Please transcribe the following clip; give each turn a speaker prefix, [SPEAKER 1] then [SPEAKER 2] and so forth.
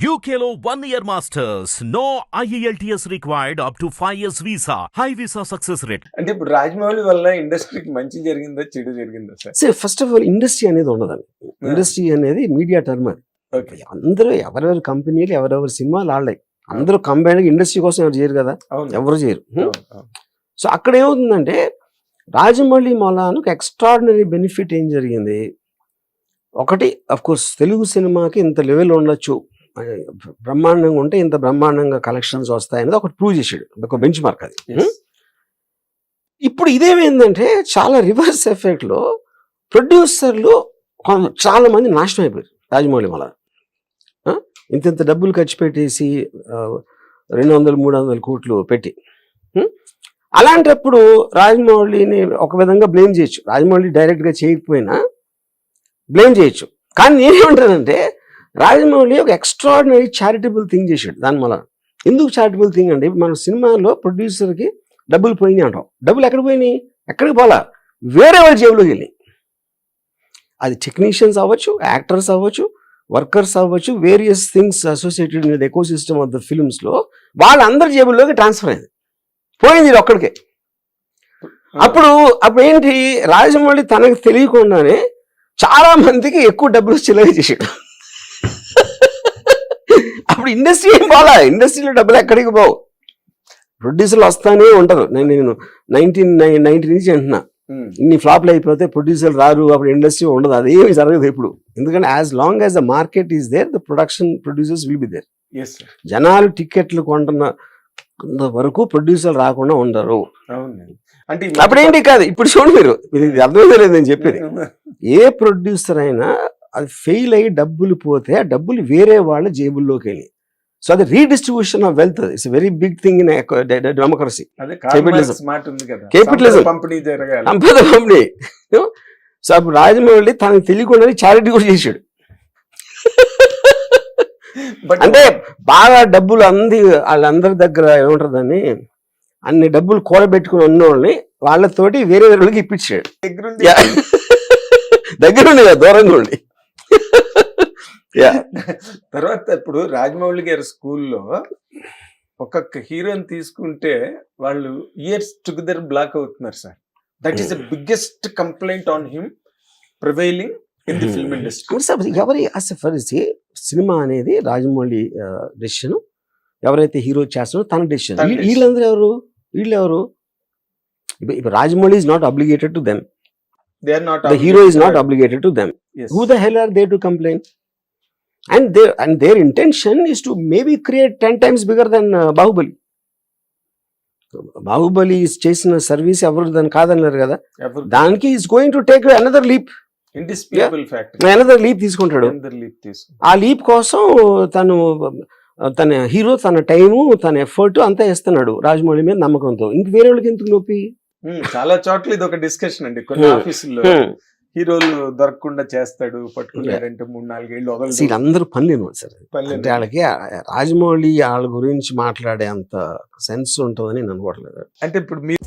[SPEAKER 1] One year masters. No E IELTS required up to 5 years visa. High visa success rate.
[SPEAKER 2] అంటే ఇప్పుడు రాజమౌళి వల్ల ఇండస్ట్రీకి మంచి జరిగిందా చెడు జరిగిందా sir?
[SPEAKER 3] First of all industry అనేది ఉండదండి. ఇండస్ట్రీ అనేది మీడియా టర్మ్ అది. అందరూ ఎవరెవరి కంపెనీలు ఎవరెవరి సినిమాలు ఆడలేయి అందరూ కంబైన్ ఇండస్ట్రీ కోసం ఎవరు చేయరు కదా? ఎవరు చేయరు. సో అక్కడ ఏమవుతుందంటే రాజమౌళి మౌలానికి ఎక్స్ట్రాడినరీ బెనిఫిట్ ఏం జరిగింది? ఒకటి అఫ్ కోర్స్ తెలుగు సినిమాకి ఇంత లెవెల్ ఉండొచ్చు. బ్రహ్మాండంగా ఉంటే ఇంత బ్రహ్మాండంగా కలెక్షన్స్ వస్తాయనేది ఒకటి ప్రూవ్ చేసాడు ఒక బెంచ్ మార్క్ అది.
[SPEAKER 2] Yes.
[SPEAKER 3] ఇప్పుడు ఇదేమైందంటే చాలా రివర్స్ ఎఫెక్ట్లో ప్రొడ్యూసర్లు చాలా మంది నాశనం అయిపోయారు రాజమౌళి మళ్ళా. ఆ? ఇంత ఇంత డబ్బులు ఖర్చు పెట్టేసి రెండు వందలు మూడు వందల కోట్లు పెట్టి. ఉం? అలాంటప్పుడు రాజమౌళిని ఒక విధంగా బ్లేమ్ చేయొచ్చు. రాజమౌళి డైరెక్ట్గా చేయకపోయినా బ్లేమ్ చేయొచ్చు. కానీ నేనేమంటానంటే రాజమౌళి ఒక ఎక్స్ట్రాడినరీ చారిటబుల్ థింగ్ చేశాడు దాని వల్ల ఎందుకు చారిటబుల్ థింగ్ అంటే మన సినిమాలో ప్రొడ్యూసర్కి డబ్బులు పోయినాయి అంటాం. డబ్బులు ఎక్కడ పోయినాయి? ఎక్కడికి పోలా? వేరే వాళ్ళ జేబులోకి వెళ్ళి అది టెక్నీషియన్స్ అవ్వచ్చు యాక్టర్స్ అవ్వచ్చు వర్కర్స్ అవ్వచ్చు various things associated with ecosystem of the ఫిల్మ్స్లో వాళ్ళందరి జేబుల్లోకి ట్రాన్స్ఫర్ అయింది. పోయింది ఇది ఒక్కడికే. అప్పుడు అప్పుడు ఏంటి? రాజమౌళి తనకు తెలియకుండానే చాలా మందికి ఎక్కువ డబ్బులు చిల్లర చేసాడు అప్పుడు ఇండస్ట్రీ ఏం పోలా ఇండస్ట్రీలో డబ్బులు ఎక్కడికి పోవు. ప్రొడ్యూసర్లు వస్తానే ఉంటారు. నేను నేను నైన్టీన్ నైన్టీ నుంచి అంటున్నా.
[SPEAKER 2] ఉమ్,
[SPEAKER 3] ఇన్ని ఫ్లాప్లు అయిపోతే ప్రొడ్యూసర్ రారు అప్పుడు ఇండస్ట్రీ ఉండదు. అదేమి జరగదు ఇప్పుడు ఎందుకంటే as long as the market is there the production producers will be there. జనాలు టికెట్లు కొంటున్న కొంత వరకు ప్రొడ్యూసర్ రాకుండా ఉండరు.
[SPEAKER 2] అంటే ఈ
[SPEAKER 3] అప్పుడు ఏంటి కాదు? ఇప్పుడు చూడండి మీరు. ఇది అర్థమైతే లేదు నేను చెప్పేది. ఏ ప్రొడ్యూసర్ అయినా అది ఫెయిల్ అయ్యి డబ్బులు పోతే ఆ డబ్బులు వేరే వాళ్ళ జేబుల్లోకి వెళ్ళి సో అది redistribution of wealth. It's very big thing in democracy so అప్పుడు రాజమౌళి తనకు తెలియకుండా చారిటీ కూడా చేశాడు. అంటే బాగా డబ్బులు అంది వాళ్ళందరి దగ్గర ఏమంటారు దాన్ని అన్ని డబ్బులు కూడబెట్టుకుని ఉన్నోళ్ళని వాళ్ళతోటి వేరే వేరే వాళ్ళకి ఇప్పించాడు.
[SPEAKER 2] దగ్గరుండి
[SPEAKER 3] కదా దూరంగా ఉండి.
[SPEAKER 2] తర్వాత ఇప్పుడు రాజమౌళి గారి స్కూల్లో ఒక్కొక్క హీరోని తీసుకుంటే వాళ్ళు ఇయర్స్ టుగెదర్ బ్లాక్ అవుతున్నారు sir that is the biggest complaint on him prevailing in the film industry
[SPEAKER 3] ఎవరి అసఫరిసి సినిమా అనేది రాజమౌళి డెసిషన్ ఎవరైతే హీరో చేస్తారో తన డెసిషన్. వీళ్ళందరూ ఎవరు? వీళ్ళు ఎవరు ఇప్పుడు Rajamouli is not obligated to them
[SPEAKER 2] they are not
[SPEAKER 3] the hero is not obligated to them who the hell are they to complain? And their and their intention is to maybe create 10 times bigger than uh, bahubali. Baahubali చేసిన service ఎవరు దాన్ని కాదన్నారు కదా? దానికి is going to take another leap another leap తీసుకుంటాడు. ఆ leap కోసం తను తన హీరో తన టైము తన ఎఫర్ట్ అంతా ఇస్తున్నాడు రాజమౌళి మీద నమ్మకంతో. ఇంక వేరే వాళ్ళకి ఎందుకు నొప్పి?
[SPEAKER 2] చాలా చోట్ల ఇది ఒక డిస్కషన్ అండి. కొన్ని. ఆఫీసుల్లో హీరోలు దొరకకుండా చేస్తాడు పట్టుకున్నారంటే మూడు నాలుగేళ్ళు వదలదు.
[SPEAKER 3] వీళ్ళందరూ పనులు సార్. అంటే వాళ్ళకి రాజమౌళి వాళ్ళ గురించి మాట్లాడే అంత సెన్స్ ఉంటుందని నేను అనుకోవట్లేదు
[SPEAKER 2] అంటే ఇప్పుడు మీరు